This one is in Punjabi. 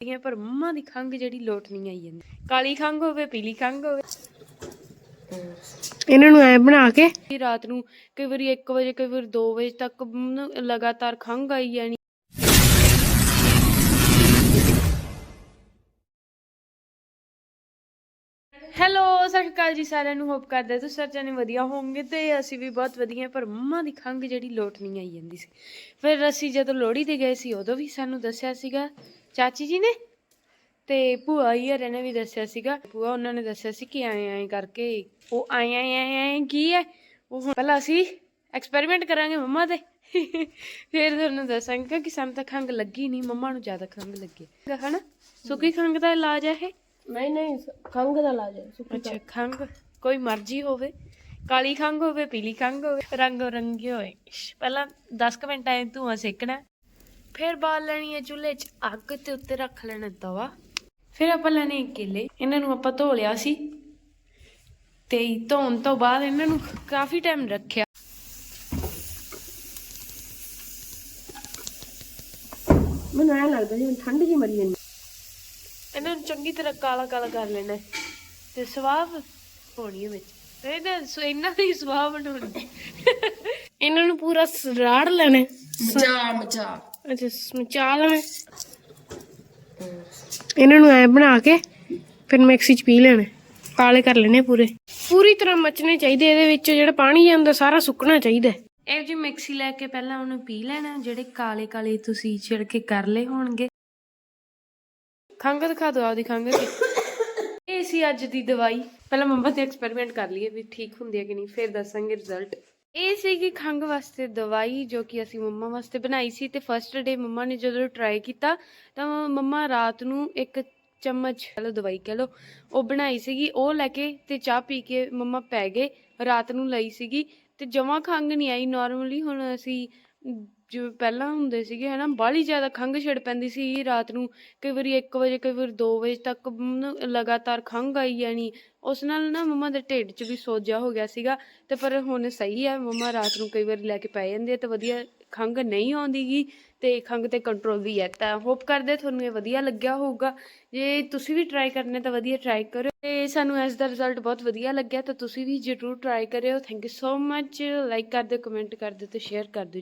ਹੈ ਪਰ ਮੰਮਾ ਦੀ ਖੰਗ ਜਿਹੜੀ ਲੋਟ ਨਹੀਂ ਆਈ ਜਾਂਦੀ ਕਾਲੀ ਖੰਗ ਹੋਵੇ ਪੀਲੀ ਖੰਗ ਹੋਵੇ। ਇਹਨਾਂ ਨੂੰ ਐ ਬਣਾ ਕੇ? ਕਿ ਰਾਤ ਨੂੰ ਕਈ ਵਾਰੀ 1 ਵਜੇ ਕਈ ਵਾਰੀ 2 ਵਜੇ ਤੱਕ ਲਗਾਤਾਰ ਖੰਗ ਆਈ ਜਾਣੀ। ਹੈਲੋ। ਸਤਿ ਸ਼੍ਰੀ ਅਕਾਲ ਜੀ ਸਾਰਿਆਂ ਨੂੰ ਹੋਪ ਕਰਦੇ ਤੁਸੀਂ ਸਾਰੇ ਜਣੇ ਵਧੀਆ ਹੋਵੋਗੇ ਤੇ ਅਸੀਂ ਵੀ ਬਹੁਤ ਵਧੀਆ, ਪਰ ਮੰਮਾ ਦੀ ਖੰਗ ਜਿਹੜੀ ਲੋਟ ਨਹੀਂ ਆਈ ਜਾਂਦੀ ਸੀ। ਫਿਰ ਅਸੀਂ ਜਦੋਂ ਲੋਹੜੀ ਤੇ ਗਏ ਸੀ, ਉਦੋਂ ਵੀ ਸਾਨੂੰ ਦੱਸਿਆ ਸੀਗਾ, ਚਾਚੀ ਜੀ ਨੇ ਤੇ ਭੂਆ ਹੀ ਹਰੇ ਨੇ ਵੀ ਦੱਸਿਆ ਸੀਗਾ, ਭੂਆ ਉਹਨਾਂ ਨੇ ਦੱਸਿਆ ਸੀ ਕਿ ਐਂ ਐਂ ਕਰਕੇ ਉਹ ਐਂ ਐਂ ਐਂ ਐਂ ਕੀ ਹੈ ਉਹ ਹੁਣ ਪਹਿਲਾਂ ਅਸੀਂ ਐਕਸਪੈਰੀਮੈਂਟ ਕਰਾਂਗੇ ਮੰਮਾ ਤੇ। ਫਿਰ ਤੁਹਾਨੂੰ ਦੱਸਾਂਗੇ ਕਿ ਸਾਨੂੰ ਤਾਂ ਖੰਗ ਲੱਗੀ ਨਹੀਂ, ਮੰਮਾ ਨੂੰ ਜ਼ਿਆਦਾ ਖੰਗ ਲੱਗੀ। ਹਨਾ? ਸੁੱਕੀ ਖੰਗ ਦਾ ਇਲਾਜ ਹੈ ਇਹ। ਨਹੀਂ ਨਹੀਂ ਖੰਗ ਦਾ ਇਲਾਜ ਹੈ ਅੱਛਾ ਖੰਗ ਕੋਈ ਮਰਜ਼ੀ ਹੋਵੇ। ਕਾਲੀ ਖੰਗ ਹੋਵੇ ਪੀਲੀ ਖੰਗ ਹੋਵੇ ਰੰਗ ਰੰਗੀ ਹੋਏ ਪਹਿਲਾਂ 10 ਕੁ ਮਿੰਟ ਐ ਧੂਆਂ ਸੇਕਣਾ। ਫਿਰ ਬਾਲ ਲੈਣੀ ਹੈ ਚੁੱਲ੍ਹੇ 'ਚ ਅੱਗ ਤੇ ਉੱਤੇ ਰੱਖ ਲੈਣਾ ਤਵਾ। ਫਿਰ ਆਪਾਂ ਲੈਣੇ ਕੇਲੇ। ਇਹਨਾਂ ਨੂੰ ਆਪਾਂ ਧੋ ਲਿਆ ਸੀ। ਤੇ ਧੋਣ ਤੋਂ ਬਾਅਦ ਇਹਨਾਂ ਨੂੰ ਕਾਫੀ ਟਾਈਮ ਰੱਖਿਆ। ਮੈਨੂੰ ਐ ਲੱਗਦਾ ਜਿਵੇਂ ਠੰਡ ਜੀ ਮਰੀ ਜਾਂਦੀ। ਇਹਨਾਂ ਨੂੰ ਚੰਗੀ ਤਰ੍ਹਾਂ ਕਾਲਾ ਕਾਲਾ ਕਰ ਲੈਣਾ ਹੈ ਤੇ ਸਵਾਹ ਪਾਉਣੀ ਹੈ ਵਿੱਚ। ਇਹਦਾ ਸੋ ਇਹਨਾਂ ਦੀ ਸਵਾਹ ਬਣਾਉਣੀ ਇਹਨਾਂ ਨੂੰ ਪੂਰਾ ਰਾੜ ਲੈਣੇ ਮਚਾ ਮਚਾ। ਅੱਛਾ ਸਮਚਾ ਲੈਣੇ ਇਹਨਾਂ ਨੂੰ ਐ ਬਣਾ ਕੇ ਫਿਰ ਮਿਕਸੀ ਚ ਪੀ ਲੈਣੇ ਕਾਲੇ ਕਰ ਲੈਣੇ ਪੂਰੇ। ਪੂਰੀ ਤਰ੍ਹਾਂ ਮਚਣੇ ਚਾਹੀਦੇ ਇਹਦੇ ਵਿੱਚ। ਜਿਹੜਾ ਪਾਣੀ ਜਾਂਦਾ ਸਾਰਾ ਸੁੱਕਣਾ ਚਾਹੀਦਾ ਇਹ ਜੀ ਮਿਕਸੀ ਲੈ ਕੇ ਪਹਿਲਾਂ ਉਹਨੂੰ ਪੀ ਲੈਣਾ ਜਿਹੜੇ ਕਾਲੇ ਕਾਲੇ ਤੁਸੀਂ ਛਿੜਕੇ ਕਰ ਲਏ ਹੋਣਗੇ। ਖੰਘ ਦਿਖਾ ਦਿਓ ਆਪਦੀ ਖੰਘ ਦੀ। ਇਹ ਸੀ ਅੱਜ ਦੀ ਦਵਾਈ। ਪਹਿਲਾਂ ਮੰਮਾ ਤੇ ਐਕਸਪੈਰੀਮੈਂਟ ਕਰ ਲਈਏ ਵੀ ਠੀਕ ਹੁੰਦੀ ਹੈ ਕਿ ਨਹੀਂ, ਫਿਰ ਦੱਸਾਂਗੇ ਰਿਜ਼ਲਟ ਇਹ ਸੀਗੀ ਖੰਘ ਵਾਸਤੇ ਦਵਾਈ ਜੋ ਕਿ ਅਸੀਂ ਮੰਮਾ ਵਾਸਤੇ ਬਣਾਈ ਸੀ ਤੇ ਫਸਟ ਡੇ ਮੰਮਾ ਨੇ ਜਦੋਂ ਟਰਾਈ ਕੀਤਾ, ਤਾਂ ਮੰਮਾ ਰਾਤ ਨੂੰ ਇੱਕ ਚਮਚ ਕਹ ਲਓ, ਦਵਾਈ ਕਹ ਲਓ, ਉਹ ਬਣਾਈ ਸੀਗੀ। ਉਹ ਲੈ ਕੇ ਤੇ ਚਾਹ ਪੀ ਕੇ ਮੰਮਾ ਪੈ ਗਏ, ਰਾਤ ਨੂੰ ਲਈ ਸੀਗੀ ਤੇ ਜਮਾ ਖੰਘ ਨਹੀਂ ਆਈ। ਨਾਰਮਲੀ ਹੁਣ ਅਸੀਂ ਜਿਵੇਂ ਪਹਿਲਾਂ ਹੁੰਦੇ ਸੀਗੇ ਹੈ ਨਾ ਬਾਹਲੀ ਜ਼ਿਆਦਾ ਖੰਘ ਛਿੜ ਪੈਂਦੀ ਸੀ ਰਾਤ ਨੂੰ। ਕਈ ਵਾਰੀ 1 ਵਜੇ, ਕਈ ਵਾਰੀ 2 ਵਜੇ ਤੱਕ ਮੈਨੂੰ ਲਗਾਤਾਰ ਖੰਘ ਆਈ ਜਾਣੀ। ਉਸ ਨਾਲ ਨਾ ਮੰਮਾ ਦੇ ਢਿੱਡ 'ਚ ਵੀ ਸੋਜਾ ਹੋ ਗਿਆ ਸੀਗਾ। ਤੇ ਪਰ ਹੁਣ ਸਹੀ ਹੈ, ਮੰਮਾ ਰਾਤ ਨੂੰ ਕਈ ਵਾਰੀ ਲੈ ਕੇ ਪੈ ਜਾਂਦੇ ਆ ਤੇ ਵਧੀਆ ਖੰਘ ਨਹੀਂ ਆਉਂਦੀਗੀ ਤੇ ਖੰਘ ਤੇ ਕੰਟਰੋਲ ਵੀ ਹੈ। ਤਾਂ ਹੋਪ ਕਰਦੇ ਤੁਹਾਨੂੰ ਇਹ ਵਧੀਆ ਲੱਗਿਆ ਹੋਊਗਾ। ਜੇ ਤੁਸੀਂ ਵੀ ਟਰਾਈ ਕਰਨੇ ਤਾਂ ਵਧੀਆ ਟਰਾਈ ਕਰਿਓ। ਤੇ ਸਾਨੂੰ ਇਸ ਦਾ ਰਿਜ਼ਲਟ ਬਹੁਤ ਵਧੀਆ ਲੱਗਿਆ, ਤਾਂ ਤੁਸੀਂ ਵੀ ਜ਼ਰੂਰ ਟਰਾਈ ਕਰਿਓ। Thank you so much like ਕਰ ਦਿਓ ਕਮੈਂਟ ਕਰ ਦਿਓ ਤੇ ਸ਼ੇਅਰ ਕਰ ਦਿਓ।